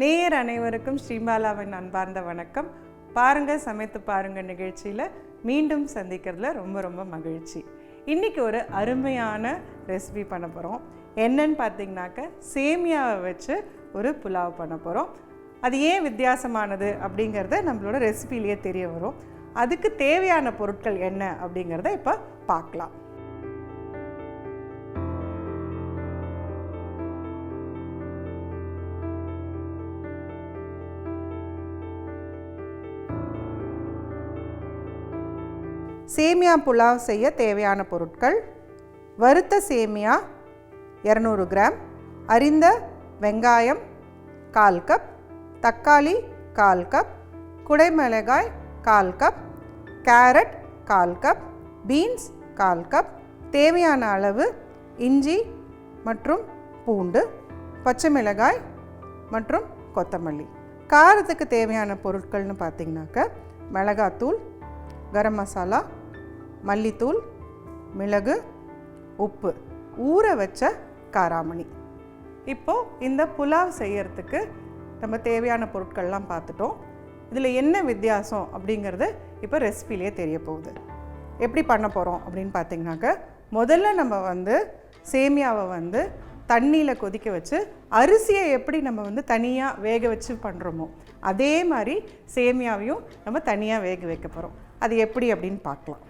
நேயர் அனைவருக்கும் ஸ்ரீபாலாவின் அன்பார்ந்த வணக்கம். பாருங்க சமைத்து பாருங்க நிகழ்ச்சியில் மீண்டும் சந்திக்கிறதுல ரொம்ப ரொம்ப மகிழ்ச்சி. இன்றைக்கி ஒரு அருமையான ரெசிபி பண்ண போகிறோம் என்னன்னு பார்த்தீங்கன்னாக்க சேமியாவை வச்சு ஒரு புலாவ் பண்ண போகிறோம் அது ஏன் வித்தியாசமானது அப்படிங்கிறத நம்மளோட ரெசிபிலேயே தெரிய வரும். அதுக்கு தேவையான பொருட்கள் என்ன அப்படிங்கிறத இப்போ பார்க்கலாம் சேமியா புலாவ் செய்ய தேவையான பொருட்கள் வறுத்த சேமியா இரநூறு கிராம் அரிந்த வெங்காயம் கால் கப் தக்காளி கால் கப் குடைமிளகாய் கால் கப் கேரட் கால் கப் பீன்ஸ் கால் கப் தேவையான அளவு இஞ்சி மற்றும் பூண்டு பச்சை மிளகாய் மற்றும் கொத்தமல்லி. காரத்துக்கு தேவையான பொருட்கள்னு பார்த்தீங்கன்னாக்க மிளகாத்தூள் கரம் மசாலா மல்லித்தூள் மிளகு உப்பு. ஊற வச்ச காராமணி. இப்போது இந்த புலாவ் செய்யறதுக்கு நம்ம தேவையான பொருட்கள்லாம் பார்த்துட்டோம். இதில் என்ன வித்தியாசம் அப்படிங்கிறது இப்போ ரெசிபிலேயே தெரிய போகுது. எப்படி பண்ண போகிறோம் அப்படின்னு பார்த்தீங்கன்னாக்க முதல்ல நம்ம வந்து சேமியாவை வந்து தண்ணியில் கொதிக்க வச்சு அரிசியை எப்படி நம்ம வந்து தனியாக வேக வச்சு பண்ணுறோமோ அதே மாதிரி சேமியாவையும் நம்ம தனியாக வேக வைக்க போகிறோம் அது எப்படி அப்படின்னு பார்க்கலாம்.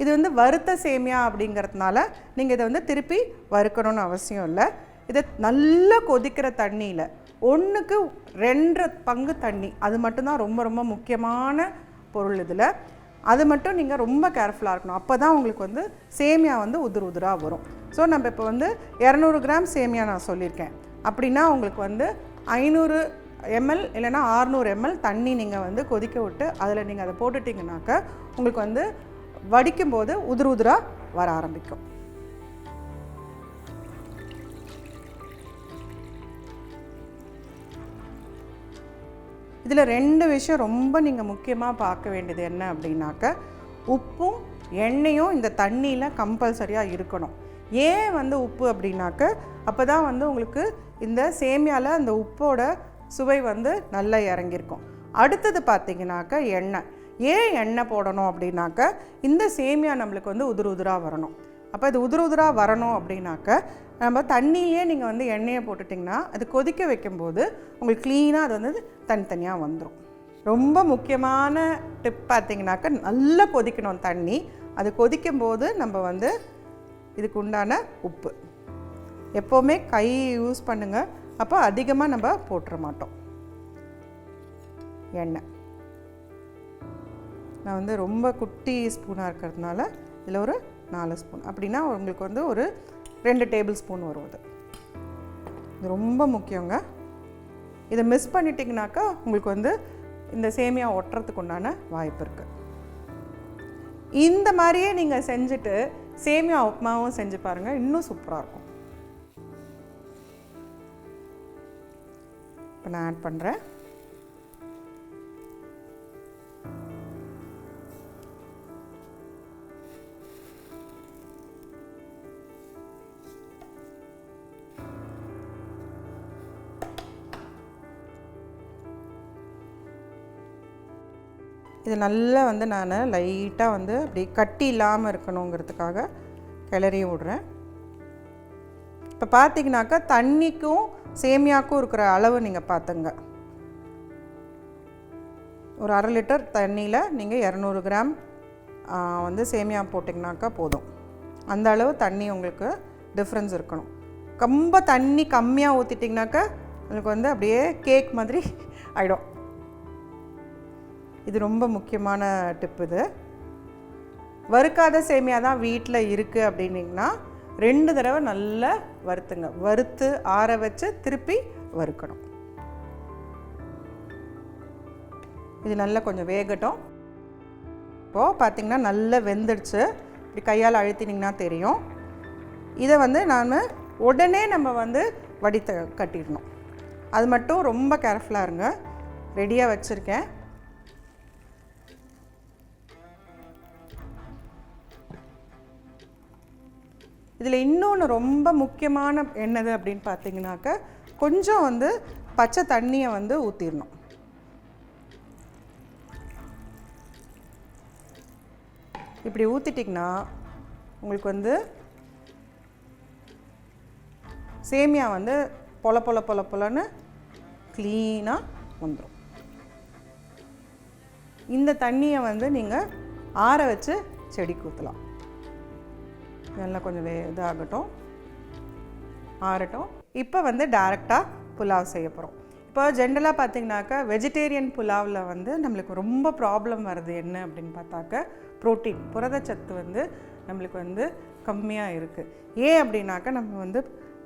இது வந்து வறுத்த சேமியா அப்படிங்கிறதுனால நீங்கள் இதை வந்து திருப்பி வறுக்கணும்னு அவசியம் இல்லை. இதை நல்லா கொதிக்கிற தண்ணியில் ஒன்றுக்கு ரெண்டரை பங்கு தண்ணி அது மட்டும்தான் ரொம்ப ரொம்ப முக்கியமான பொருள் இதில். அது மட்டும் நீங்கள் ரொம்ப கேர்ஃபுல்லாக இருக்கணும். அப்போ தான் உங்களுக்கு வந்து சேமியா வந்து உதிர் உதிராக வரும். ஸோ நம்ம இப்போ வந்து இரநூறு கிராம் சேமியா நான் சொல்லியிருக்கேன். அப்படின்னா உங்களுக்கு வந்து ஐநூறு எம்எல் இல்லைன்னா ஆறுநூறு எம்எல் தண்ணி நீங்கள் வந்து கொதிக்க விட்டு அதில் நீங்கள் அதை போட்டுட்டிங்கனாக்க உங்களுக்கு வந்து வடிக்கும் போது உதிர் உதிராக வர ஆரம்பிக்கும். இதில் ரெண்டு விஷயம் ரொம்ப நீங்கள் முக்கியமாக பார்க்க வேண்டியது என்ன அப்படின்னாக்க உப்பும் எண்ணெயும் இந்த தண்ணியில் கம்பல்சரியாக இருக்கணும். ஏன் வந்து உப்பு அப்படின்னாக்க அப்போ தான் வந்து உங்களுக்கு இந்த சேமியாவில் அந்த உப்போட சுவை வந்து நல்லா இறங்கியிருக்கும். அடுத்தது பார்த்தீங்கன்னாக்க எண்ணெய். ஏன் எண்ணெய் போடணும் அப்படின்னாக்க இந்த சேமியா நம்மளுக்கு வந்து உதிர் உதிராக வரணும். அப்போ இது உதிர் உதிராக வரணும் அப்படின்னாக்க நம்ம தண்ணியிலே நீங்கள் வந்து எண்ணெயை போட்டுட்டிங்கன்னா அது கொதிக்க வைக்கும்போது உங்களுக்கு க்ளீனாக அது வந்து தனித்தனியாக வந்துடும் ரொம்ப முக்கியமான டிப் பார்த்தீங்கன்னாக்க நல்லா கொதிக்கணும் தண்ணி. அது கொதிக்கும் போது நம்ம வந்து இதுக்கு உண்டான உப்பு. எப்போவுமே கை யூஸ் பண்ணுங்கள் அப்போ அதிகமாக நம்ம போட்டுற மாட்டோம். எண்ணெய். நான் வந்து ரொம்ப குட்டி ஸ்பூனாக இருக்கிறதுனால இதில் ஒரு நாலு ஸ்பூன் அப்படின்னா உங்களுக்கு வந்து ஒரு ரெண்டு டேபிள் ஸ்பூன் வரும் அது. இது ரொம்ப முக்கியங்க. இதை மிஸ் பண்ணிட்டிங்கனாக்கா உங்களுக்கு வந்து இந்த சேமியா ஒட்டுறதுக்கு உண்டான வாய்ப்பு இருக்குது இந்த மாதிரியே நீங்கள் செஞ்சுட்டு சேமியா உப்புமாவும் செஞ்சு பாருங்கள் இன்னும் சூப்பராக இருக்கும். இப்போ நான் ஆட் பண்ணுறேன் இது நல்லா வந்து நான் லைட்டாக வந்து அப்படி கட்டி இல்லாமல் இருக்கணுங்கிறதுக்காக கிளறி விடுறேன். இப்போ பார்த்தீங்கன்னாக்கா தண்ணிக்கும் சேமியாக்கும் இருக்கிற அளவு நீங்கள் பார்த்துங்க ஒரு அரை லிட்டர் தண்ணியில் நீங்கள் இரநூறு கிராம் வந்து சேமியா போட்டிங்கனாக்கா போதும். அந்த அளவு தண்ணி உங்களுக்கு டிஃப்ரென்ஸ் இருக்கணும். ரொம்ப தண்ணி கம்மியாக ஊற்றிட்டிங்கனாக்கா உங்களுக்கு வந்து அப்படியே கேக் மாதிரி ஆகிடும் இது ரொம்ப முக்கியமான டிப் இது. வறுக்காத சேமியா தான் வீட்டில் இருக்குது அப்படின்னிங்கன்னா ரெண்டு தடவை நல்லா வறுத்துங்க. வறுத்து ஆற வச்சு திருப்பி வறுக்கணும். இது நல்லா கொஞ்சம் வேகட்டும். இப்போது பார்த்திங்கன்னா நல்லா வெந்துடுச்சு. இப்படி கையால் அழுத்தினிங்கன்னா தெரியும். இதை வந்து நான் உடனே நம்ம வந்து வடித்த கட்டிடணும். அது மட்டும் ரொம்ப கேர்ஃபுல்லாக இருங்க. ரெடியாக வச்சுருக்கேன். இதில் இன்னொன்று ரொம்ப முக்கியமான என்னது அப்படின்னு பார்த்தீங்கன்னாக்க கொஞ்சம் வந்து பச்சை தண்ணியை வந்து ஊற்றிடணும் இப்படி ஊற்றிட்டிங்கன்னா உங்களுக்கு வந்து சேமியா வந்து பொல பொல பொல பொலன்னு க்ளீனாக வந்துடும் இந்த தண்ணியை வந்து நீங்கள் ஆற வச்சு செடி ஊற்றலாம் நல்லா கொஞ்சம் வே இதாகட்டும். ஆறட்டும். இப்போ வந்து டேரெக்டாக புலாவ் செய்ய போகிறோம் இப்போ ஜென்ரலாக பார்த்தீங்கன்னாக்கா வெஜிடேரியன் புலாவில் வந்து நம்மளுக்கு ரொம்ப ப்ராப்ளம் வருது என்ன அப்படின்னு பார்த்தாக்க ப்ரோட்டீன் புரதச்சத்து வந்து நம்மளுக்கு வந்து கம்மியாக இருக்குது ஏன் அப்படின்னாக்கா நம்ம வந்து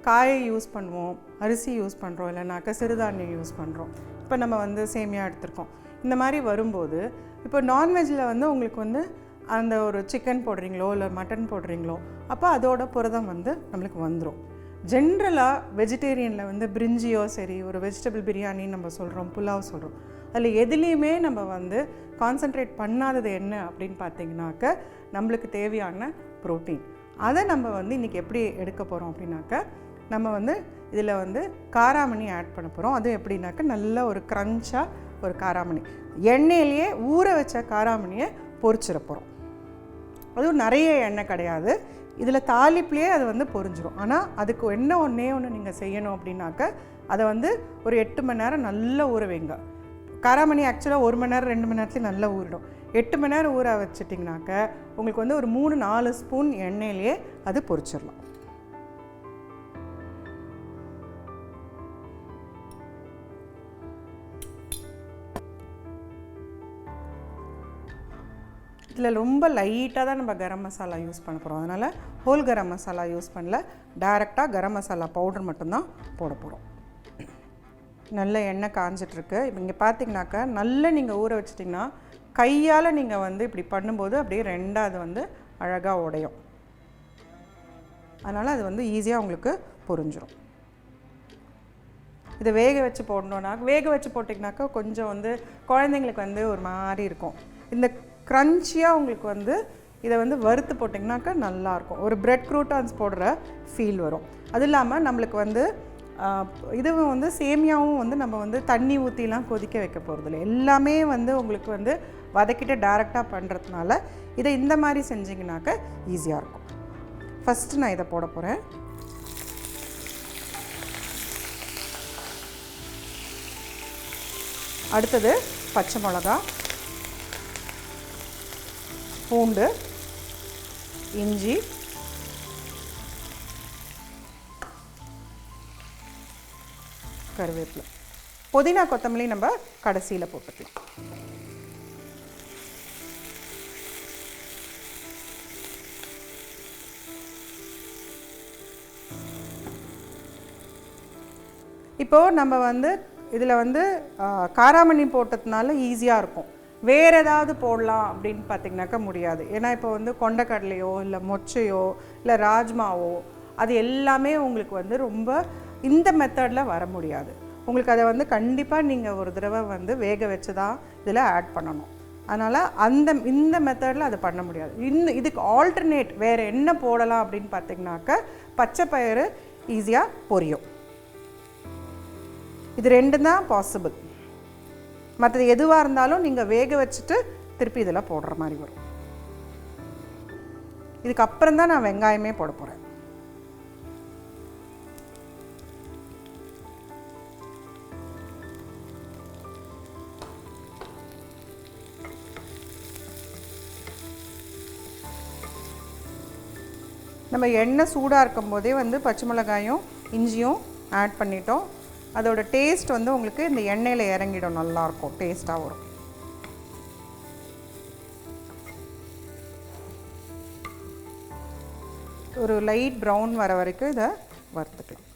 காயை யூஸ் பண்ணுவோம் அரிசி யூஸ் பண்ணுறோம் இல்லைனாக்கா சிறுதானியம் யூஸ் பண்ணுறோம் இப்போ நம்ம வந்து சேமியா எடுத்திருக்கோம். இந்த மாதிரி வரும்போது இப்போ நான்வெஜ்ஜில் வந்து உங்களுக்கு வந்து அந்த ஒரு சிக்கன் போடுறீங்களோ இல்லை மட்டன் போடுறீங்களோ அப்போ அதோட புரதம் வந்து நம்மளுக்கு வந்துடும் ஜென்ரலாக வெஜிடேரியனில் வந்து பிரிஞ்சியோ சரி ஒரு வெஜிடபிள் பிரியாணின்னு நம்ம சொல்கிறோம் புலாவ் சொல்கிறோம் அதில் எதுலேயுமே நம்ம வந்து கான்சென்ட்ரேட் பண்ணாதது என்ன அப்படின்னு பார்த்தீங்கன்னாக்க நம்மளுக்கு தேவையான ப்ரோட்டீன் அதை நம்ம வந்து இன்றைக்கி எப்படி எடுக்க போகிறோம் அப்படின்னாக்க நம்ம வந்து இதில் வந்து காராமணி ஆட் பண்ண போகிறோம் அதுவும் எப்படின்னாக்க நல்ல ஒரு க்ரன்ச்சாக ஒரு காராமணி. எண்ணெயிலேயே ஊற வச்ச காராமணியை பொறிச்சிட போகிறோம் அதுவும் நிறைய எண்ணெய் கிடையாது. இதில் தாளிப்புலேயே அது வந்து பொரிஞ்சிடும் ஆனால் அதுக்கு என்ன ஒன்றே ஒன்று நீங்கள் செய்யணும் அப்படின்னாக்க அதை வந்து ஒரு எட்டு மணி நேரம் நல்லா ஊற வைங்க. காராமணி ஆக்சுவலாக ஒரு மணி நேரம் ரெண்டு மணி நேரத்துலையும் நல்லா ஊறிடும். எட்டு மணி நேரம் ஊற வச்சிட்டிங்கனாக்க உங்களுக்கு வந்து ஒரு மூணு நாலு ஸ்பூன் எண்ணெயிலேயே அது பொரிச்சிடலாம் இதில் ரொம்ப லைட்டாக தான் நம்ம கரம் மசாலா யூஸ் பண்ண போகிறோம் அதனால் ஹோல் கரம் மசாலா யூஸ் பண்ணல. டைரெக்டாக கரம் மசாலா பவுடர் மட்டும்தான் போட போகிறோம் நல்ல எண்ணெய் காஞ்சிட்ருக்கு. இப்போ இங்கே பார்த்தீங்கன்னாக்கா நல்லா நீங்கள் ஊற வச்சிட்டிங்கன்னா கையால் நீங்கள் வந்து இப்படி பண்ணும்போது அப்படியே ரெண்டாக அது வந்து அழகாக உடையும். அதனால் அது வந்து ஈஸியாக உங்களுக்கு புரிஞ்சிடும் இதை வேக வச்சு போடணுன்னா வேக வச்சு போட்டிங்கனாக்கா கொஞ்சம் வந்து குழந்தைங்களுக்கு வந்து ஒரு மாதிரி இருக்கும். இந்த க்ரன்ச்சியாக உங்களுக்கு வந்து இதை வந்து வறுத்து போட்டிங்கனாக்கா நல்லாயிருக்கும். ஒரு ப்ரெட் க்ரூட்டான்ஸ் போடுற ஃபீல் வரும். அது இல்லாமல் நம்மளுக்கு வந்து இதுவும் வந்து சேமியாவும் வந்து நம்ம வந்து தண்ணி ஊற்றிலாம் கொதிக்க வைக்க போகிறதில்ல எல்லாமே வந்து உங்களுக்கு வந்து வதக்கிட்டு டேரெக்டாக பண்ணுறதுனால இதை இந்த மாதிரி செஞ்சிங்கனாக்கா ஈஸியாக இருக்கும். ஃபஸ்ட்டு நான் இதை போட போகிறேன் அடுத்தது பச்சை மிளகா. பூண்டு இஞ்சி கருவேப்பிலை. புதினா கொத்தமல்லி நம்ம கடைசியில் போட்டுக்கலாம். இப்போது நம்ம வந்து இதில் வந்து காராமணி போட்டதுனால ஈஸியாக இருக்கும். வேறு ஏதாவது போடலாம் அப்படின்னு பார்த்திங்கனாக்கா முடியாது. ஏன்னா இப்போ வந்து கொண்டக்கடலையோ இல்லை மொச்சையோ இல்லை ராஜ்மாவோ அது எல்லாமே உங்களுக்கு வந்து ரொம்ப இந்த மெத்தடில் வர முடியாது. உங்களுக்கு அதை வந்து கண்டிப்பாக நீங்கள் ஒரு தடவை வந்து வேக வச்சு தான் இதில் ஆட் பண்ணணும். அதனால் அந்த இந்த மெத்தடில் அது பண்ண முடியாது. இன்னும் இதுக்கு ஆல்டர்னேட் வேறு என்ன போடலாம் அப்படின்னு பார்த்திங்கனாக்கா பச்சை பயிறு ஈஸியாக பொரியும். இது ரெண்டும் தான் பாசிபிள் மற்றது எதுவாக இருந்தாலும் நீங்கள் வேக வச்சுட்டு திருப்பி இதில் போடுற மாதிரி வரும். இதுக்கப்புறம் தான் நான் வெங்காயமே போட போகிறேன் நம்ம எண்ணெய் சூடாக இருக்கும் போதே வந்து பச்சை மிளகாயும் இஞ்சியும் ஆட் பண்ணிட்டோம். அதோட டேஸ்ட் வந்து உங்களுக்கு இந்த எண்ணெயில் இறங்கிடும் நல்லாயிருக்கும். டேஸ்ட்டாக வரும். ஒரு லைட் ப்ரௌன் வர வரைக்கும் இதை வறுத்துக்கலாம்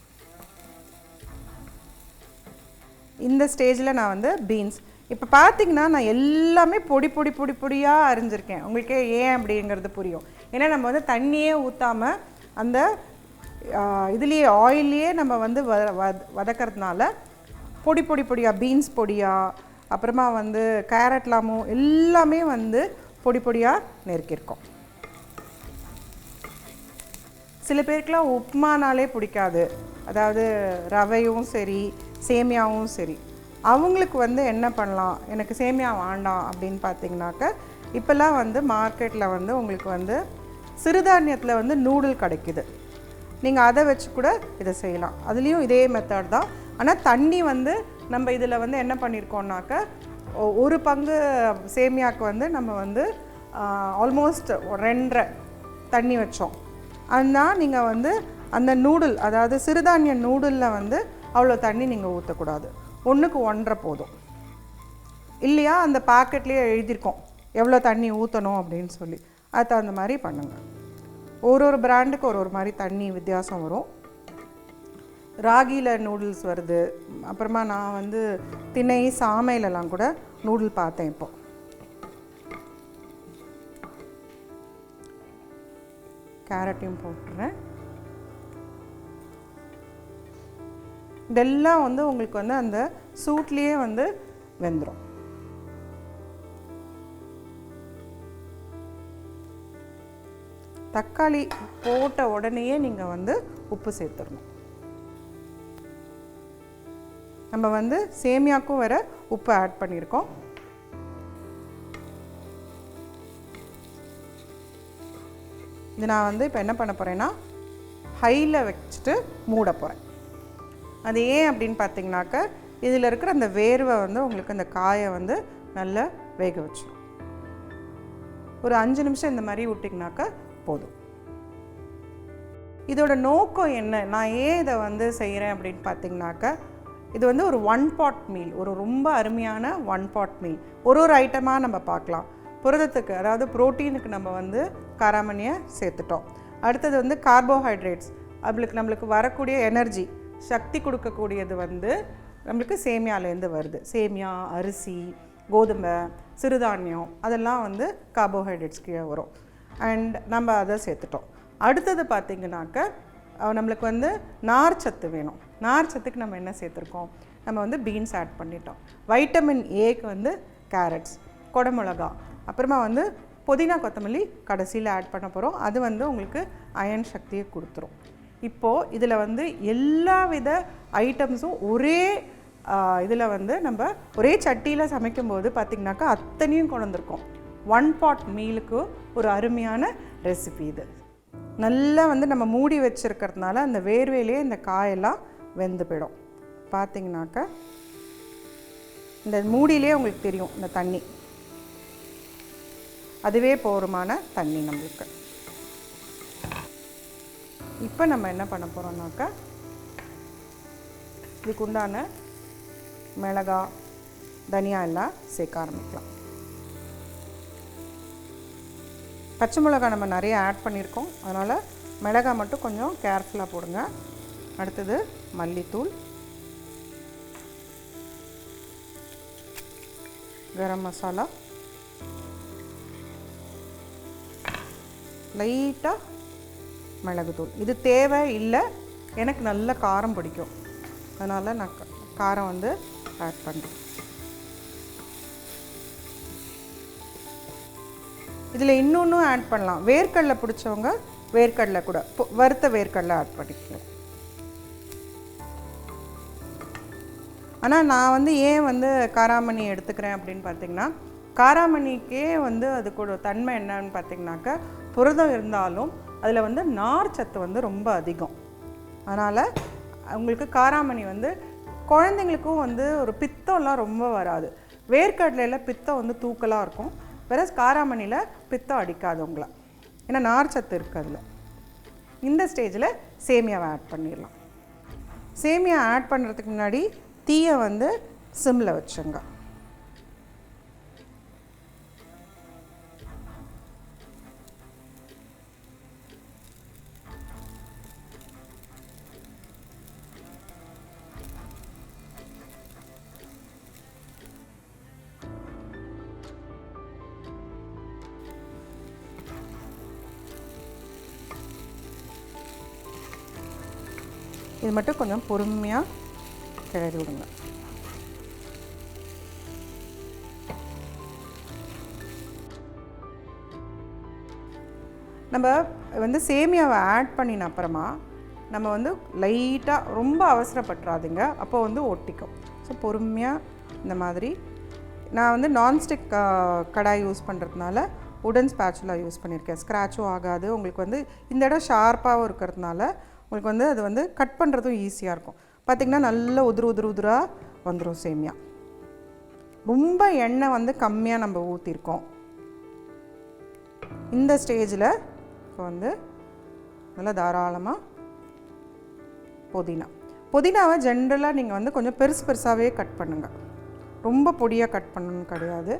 இந்த ஸ்டேஜில் நான் வந்து பீன்ஸ் இப்போ பார்த்தீங்கன்னா நான் எல்லாமே பொடி பொடி பொடி பொடியாக அரிஞ்சிருக்கேன். உங்களுக்கே ஏன் அப்படிங்கிறது புரியும். ஏன்னா நம்ம வந்து தண்ணியே ஊற்றாமல் அந்த இதுலேயே ஆயில்லையே நம்ம வந்து வ வத- வதக்கறதுனால பொடி பொடி பொடியாக பீன்ஸ் பொடியாக அப்புறமா வந்து கேரட்லாமும் எல்லாமே வந்து பொடி பொடியாக நெருக்கியிருக்கோம். சில பேருக்குலாம் உப்புமானாலே பிடிக்காது. அதாவது ரவையும் சரி சேமியாவும் சரி. அவங்களுக்கு வந்து என்ன பண்ணலாம்? எனக்கு சேமியா வேண்டாம் அப்படின்னு பார்த்தீங்கன்னாக்க இப்போல்லாம் வந்து மார்க்கெட்டில் வந்து உங்களுக்கு வந்து சிறுதானியத்தில் வந்து நூடுல் கிடைக்குது. நீங்கள் அதை வச்சு கூட இதை செய்யலாம். அதுலேயும் இதே மெத்தட் தான். ஆனால் தண்ணி வந்து நம்ம இதில் வந்து என்ன பண்ணியிருக்கோம்னாக்க ஒ- ஒரு பங்கு சேமியாவுக்கு வந்து நம்ம வந்து ஆல்மோஸ்ட் ரெண்டரை தண்ணி வச்சோம். ஆனால் நீங்கள் வந்து அந்த நூடுல் அதாவது சிறுதானிய நூடுலில் வந்து அவ்வளோ தண்ணி நீங்கள் ஊற்றக்கூடாது ஒன்றுக்கு ஒன்றரை போதும். இல்லையா அந்த பாக்கெட்லேயே எழுதியிருக்கோம். எவ்வளோ தண்ணி ஊற்றணும் அப்படின்னு சொல்லி. அது தகுந்த மாதிரி பண்ணுங்கள் ஒரு ஒரு பிராண்டுக்கு ஒரு ஒரு மாதிரி தண்ணி வித்தியாசம் வரும். ராகியில் நூடுல்ஸ் வருது. அப்புறமா நான் வந்து திணை சாமையிலலாம் கூட நூடுல் பார்த்தேன் இப்போ. கேரட்டையும் போட்டுறேன். இதெல்லாம் வந்து உங்களுக்கு வந்து அந்த சூட்லேயே வந்து வெந்துடும் தக்காளி போட்ட உடனேயே நீங்கள் வந்து உப்பு சேர்த்துடணும். நம்ம வந்து சேமியாக்கும் வர உப்பு ஆட் பண்ணியிருக்கோம். இது நான் வந்து இப்போ என்ன பண்ண போகிறேன்னா ஹையில் வச்சுட்டு மூட போகிறேன் அது ஏன் அப்படின்னு பார்த்தீங்கன்னாக்க இதில் இருக்கிற அந்த வேர்வை வந்து உங்களுக்கு அந்த காயை வந்து நல்லா வேக வச்சிடும். ஒரு அஞ்சு நிமிஷம் இந்த மாதிரி விட்டிங்கனாக்கா போதும். இதோட நோக்கம் என்ன? நான் ஏன் இதை வந்து செய்கிறேன் அப்படின்னு பார்த்தீங்கன்னாக்க இது வந்து ஒரு ஒன் பாட் மீல் ஒரு ரொம்ப அருமையான ஒன் பாட் மீல் ஒரு ஒரு ஐட்டமாக நம்ம பார்க்கலாம். புரதத்துக்கு அதாவது புரோட்டீனுக்கு நம்ம வந்து காராமணியை சேர்த்துட்டோம். அடுத்தது வந்து கார்போஹைட்ரேட்ஸ் அவளுக்கு நம்மளுக்கு வரக்கூடிய எனர்ஜி சக்தி கொடுக்கக்கூடியது வந்து நம்மளுக்கு சேமியாலேருந்து வருது. சேமியா அரிசி கோதுமை சிறுதானியம் அதெல்லாம் வந்து கார்போஹைட்ரேட்ஸ் கீழே வரும். அண்ட் நம்ம அதை சேர்த்துட்டோம். அடுத்தது பார்த்திங்கனாக்க நம்மளுக்கு வந்து நார் சத்து வேணும். நார் சத்துக்கு நம்ம என்ன சேர்த்துருக்கோம்? நம்ம வந்து பீன்ஸ் ஆட் பண்ணிட்டோம். வைட்டமின் ஏக்கு வந்து கேரட்ஸ் கொடமிளகா அப்புறமா வந்து புதினா கொத்தமல்லி கடைசியில் ஆட் பண்ண போகிறோம் அது வந்து உங்களுக்கு அயன் சக்தியை கொடுத்துரும். இப்போது இதில் வந்து எல்லா வித ஐட்டம்ஸும் ஒரே இதில் வந்து நம்ம ஒரே சட்டியில் சமைக்கும்போது பார்த்திங்கனாக்கா அத்தனையும் கொண்டு வந்திருக்கோம் ஒன் பாட் மீலுக்கு ஒரு அருமையான ரெசிபி இது. நல்லா வந்து நம்ம மூடி வச்சுருக்கிறதுனால அந்த வேர்வையிலே இந்த காயெல்லாம் வெந்து போயிடும். பார்த்தீங்கன்னாக்கா இந்த மூடியிலே உங்களுக்கு தெரியும் இந்த தண்ணி. அதுவே போருமான தண்ணி நம்மளுக்கு. இப்போ நம்ம என்ன பண்ண போகிறோம்னாக்கா இதுக்குண்டான மிளகா தனியா எல்லாம் சேர்க்க ஆரம்பிக்கலாம். பச்சை மிளகா நம்ம நிறைய ஆட் பண்ணியிருக்கோம். அதனால் மிளகாய் மட்டும் கொஞ்சம் கேர்ஃபுல்லாக போடுங்க. அடுத்தது மல்லித்தூள். கரம் மசாலா. லைட்டாக மிளகுத்தூள். இது தேவை இல்லை எனக்கு நல்ல காரம் பிடிக்கும். அதனால் நான் காரம் வந்து ஆட் பண்ணுறேன் இதில் இன்னொன்றும் ஆட் பண்ணலாம். வேர்க்கடலை பிடிச்சவங்க வேர்க்கடலை கூட. வறுத்த வேர்க்கடலை ஆட் பண்ணிக்கலாம். ஆனால் நான் வந்து ஏன் வந்து காராமணி எடுத்துக்கிறேன் அப்படின்னு பார்த்தீங்கன்னா காராமணிக்கே வந்து அதுக்கூட தன்மை என்னன்னு பார்த்தீங்கன்னாக்கா புரதம் இருந்தாலும் அதில் வந்து நார் சத்து வந்து ரொம்ப அதிகம். அதனால் உங்களுக்கு காராமணி வந்து குழந்தைங்களுக்கும் வந்து ஒரு பித்தம்லாம் ரொம்ப வராது. வேர்க்கடலையில் பித்தம் வந்து தூக்கலாக இருக்கும். வேற காராமணியில் பித்தம் அடிக்காது உங்களை ஏன்னா நார்ச்சத்து இருக்குது அதில். இந்த ஸ்டேஜில் சேமியாவை ஆட் பண்ணிடலாம். சேமியா ஆட் பண்ணுறதுக்கு முன்னாடி தீயை வந்து சிம்மில் வச்சுங்க. இது மட்டும் கொஞ்சம் பொறுமையாக கிளறி விடுங்க. நம்ம வந்து சேமியாவை ஆட் பண்ணின அப்புறமா நம்ம வந்து லைட்டாக ரொம்ப அவசரப்பட்டுறாதுங்க. அப்போ வந்து ஒட்டிக்கும். ஸோ பொறுமையாக இந்த மாதிரி. நான் வந்து நான்ஸ்டிக் கடாய் யூஸ் பண்ணுறதுனால உடன் ஸ்பேச்சுலா யூஸ் பண்ணியிருக்கேன். ஸ்க்ராச்சும் ஆகாது. உங்களுக்கு வந்து இந்த இடம் ஷார்ப்பாகவும் இருக்கிறதுனால உங்களுக்கு வந்து அது வந்து கட் பண்ணுறதும் ஈஸியாக இருக்கும். பார்த்திங்கன்னா நல்ல உதிரு உதிரு உதிராக வந்துடும் சேமியா. ரொம்ப எண்ணெய் வந்து கம்மியாக நம்ம ஊற்றிருக்கோம் இந்த ஸ்டேஜில் இப்போ வந்து நல்லா தாராளமாக புதினா. புதினாவை ஜென்ரலாக நீங்கள் வந்து கொஞ்சம் பெருசு பெருசாகவே கட் பண்ணுங்கள் ரொம்ப பொடியாக கட் பண்ணணும் கிடையாது.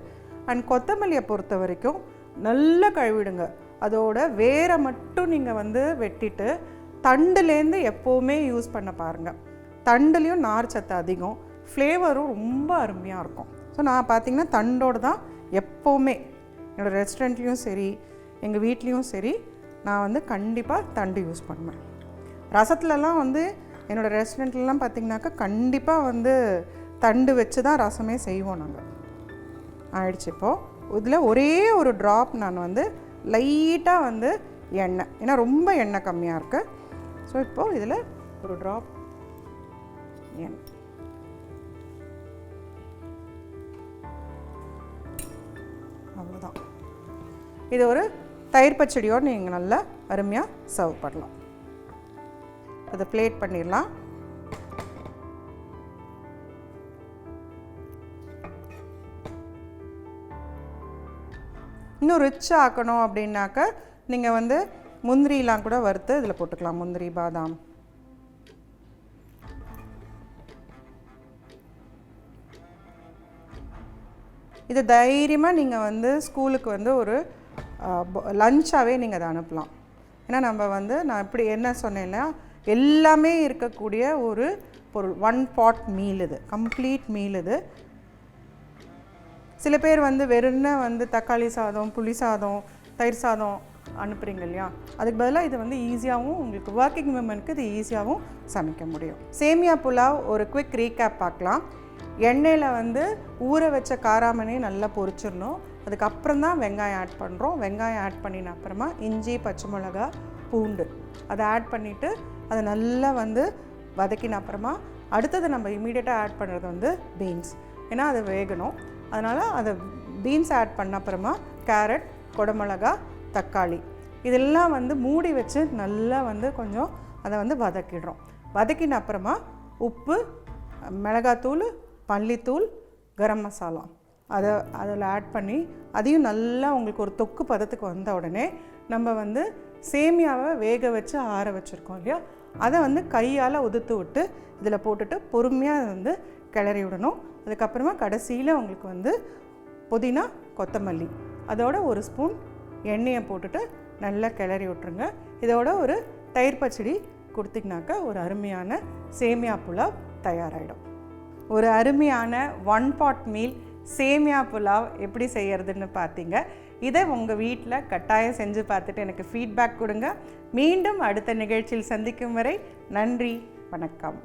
அண்ட் கொத்தமல்லியை பொறுத்த வரைக்கும் நல்லா கழுவிடுங்க. அதோட வேரை மட்டும் நீங்கள் வந்து வெட்டிட்டு தண்டுலேருந்து எப்போவுமே யூஸ் பண்ண பாருங்கள் தண்டுலேயும் நார் சத்து அதிகம். ஃப்ளேவரும் ரொம்ப அருமையாக இருக்கும். ஸோ நான் பார்த்தீங்கன்னா தண்டோடு தான் எப்போவுமே என்னோடய ரெஸ்டாரண்ட்லேயும் சரி எங்கள் வீட்லேயும் சரி நான் வந்து கண்டிப்பாக தண்டு யூஸ் பண்ணுவேன். ரசத்துலலாம் வந்து என்னோடய ரெஸ்டாரண்ட்லலாம் பார்த்திங்கனாக்கா கண்டிப்பாக வந்து தண்டு வச்சு தான் ரசமே செய்வோம் நாங்கள் ஆயிடுச்சு இப்போது இதில் ஒரே ஒரு ட்ராப் நான் வந்து லைட்டாக வந்து எண்ணெய். ஏன்னா ரொம்ப எண்ணெய் கம்மியாக இருக்குது ஸோ இப்போது இதில் ஒரு ட்ராப் எண்ணெய் அவ்வளோதான் இது ஒரு தயிர் பச்சடியோடு நீங்கள் நல்லா அருமையாக சர்வ் பண்ணலாம். அதை பிளேட் பண்ணிடலாம். இன்னும் ரிச் ஆக்கணும் அப்படின்னாக்க நீங்கள் வந்து முந்திரிலாம் கூட வறுத்து இதில் போட்டுக்கலாம். முந்திரி பாதாம். இது தைரியமாக நீங்கள் வந்து ஸ்கூலுக்கு வந்து ஒரு லஞ்சாகவே நீங்கள் அதை அனுப்பலாம். ஏன்னா நம்ம வந்து நான் இப்படி என்ன சொன்னேன்னா எல்லாமே இருக்கக்கூடிய ஒரு பொருள் ஒன் பாட் மீல் இது கம்ப்ளீட் மீல் இது. சில பேர் வந்து வெறும்ன வந்து தக்காளி சாதம் புளி சாதம் தயிர் சாதம் அனுப்புகிறீங்க இல்லையா? அதுக்கு பதிலாக இது வந்து ஈஸியாகவும் உங்களுக்கு ஒர்க்கிங் விமனுக்கு இது ஈஸியாகவும் சமைக்க முடியும். சேமியா புலாவ் ஒரு குவிக் ரீகேப் பார்க்கலாம். எண்ணெயில் வந்து ஊற வச்ச காராமணி நல்லா பொரிச்சிடணும். அதுக்கப்புறம் தான் வெங்காயம் ஆட் பண்ணுறோம் வெங்காயம் ஆட் பண்ணின அப்புறமா இஞ்சி பச்சை மிளகா பூண்டு. அதை ஆட் பண்ணிவிட்டு அதை நல்லா வந்து வதக்கின அப்புறமா அடுத்தது நம்ம இமீடியட்டாக ஆட் பண்ணுறது வந்து பீன்ஸ் ஏன்னா அது வேகணும். அதனால் அதை பீன்ஸ் ஆட் பண்ண அப்புறமா கேரட் குடமிளகா தக்காளி. இதெல்லாம் வந்து மூடி வச்சு நல்லா வந்து கொஞ்சம் அதை வந்து வதக்கிடுறோம். வதக்கின அப்புறமா உப்பு மிளகாத்தூள் பள்ளித்தூள் கரம் மசாலா. அதை அதில் ஆட் பண்ணி அதையும் நல்லா உங்களுக்கு ஒரு தொக்கு பதத்துக்கு வந்த உடனே நம்ம வந்து சேமியாவை வேக வச்சு ஆற வச்சுருக்கோம் இல்லையா? அதை வந்து கையால் உதுத்து விட்டு இதில் போட்டுட்டு பொறுமையாக வந்து கிளறி விடணும். அதுக்கப்புறமா கடைசியில் உங்களுக்கு வந்து புதினா கொத்தமல்லி. அதோட ஒரு ஸ்பூன் எண்ணெயை போட்டுட்டு நல்லா கிளறி விட்ருங்க இதோட ஒரு தயிர் பச்சடி கொடுத்திங்கனாக்க ஒரு அருமையான சேமியா புலாவ் தயாராகிடும் ஒரு அருமையான ஒன் பாட் மீல் சேமியா புலாவ் எப்படி செய்கிறதுன்னு பார்த்தீங்க. இதை உங்கள் வீட்டில் கட்டாயம் செஞ்சு பார்த்துட்டு எனக்கு ஃபீட்பேக் கொடுங்க. மீண்டும் அடுத்த நிகழ்ச்சியில் சந்திக்கும் வரை நன்றி வணக்கம்.